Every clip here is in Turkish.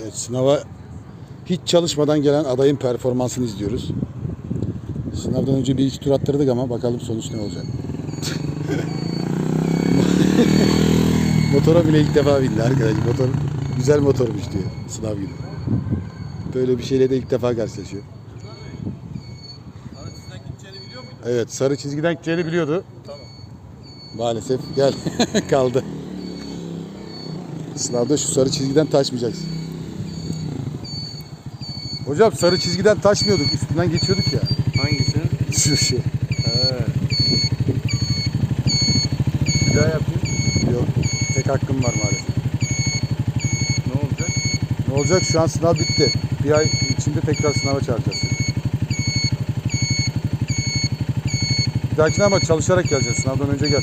Evet, sınava hiç çalışmadan gelen adayın performansını izliyoruz. Sınavdan önce bir iki tur attırdık ama bakalım sonuç ne olacak. Motora bile ilk defa bindi arkadaş. Motor güzel motormuş diyor sınav günü. Böyle bir şeyle de ilk defa karşılaşıyor. Evet sarı çizgiden gideceğini biliyordu. Maalesef gel kaldı. Sınavda şu sarı çizgiden taşmayacaksın. Hocam sarı çizgiden taşmıyorduk. Üstünden geçiyorduk ya. Hangisi? Şu şu. He. Bir daha yapayım. Yok. Tek hakkım var maalesef. Ne olacak? Ne olacak? Şu an sınav bitti. Bir ay içinde tekrar sınava çağıracağız. Bir dahakine ama çalışarak geleceksin. Sınavdan önce gel.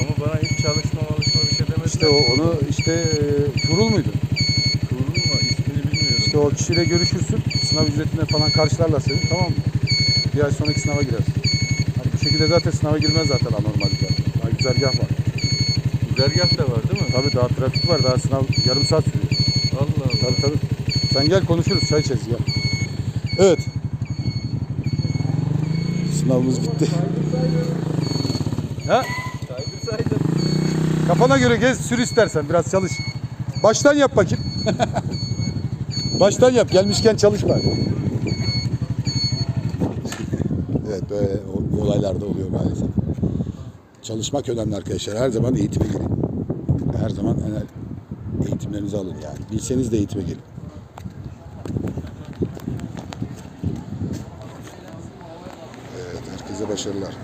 Ama bana hiç çalışma çalışma bir şey demediler. İşte o, onu işte e, Tuğrul muydu? İşte o kişiyle görüşürsün. Sınav ücretine falan karşılarlar seni. Tamam mı? Bir ay sonraki sınava girersin. Hani bu şekilde zaten sınava girmez zaten anormal güzel. Daha güzergah var. Güzergah da var değil mi? Tabii daha trafik var. Daha sınav yarım saat sürüyor. Allah Allah. Tabii tabii. Sen gel konuşuruz. Çay içeriz gel. Evet. Sınavımız bitti. Ha? Saydır saydır. Kafana göre gez sür istersen biraz çalış. Baştan yap bakayım. Baştan yap gelmişken çalışma. evet böyle olaylar da oluyor maalesef. Çalışmak önemli arkadaşlar. Her zaman eğitime gelin. Her zaman eğitimlerinizi alın yani. Bilseniz de eğitime gelin. Evet herkese başarılar.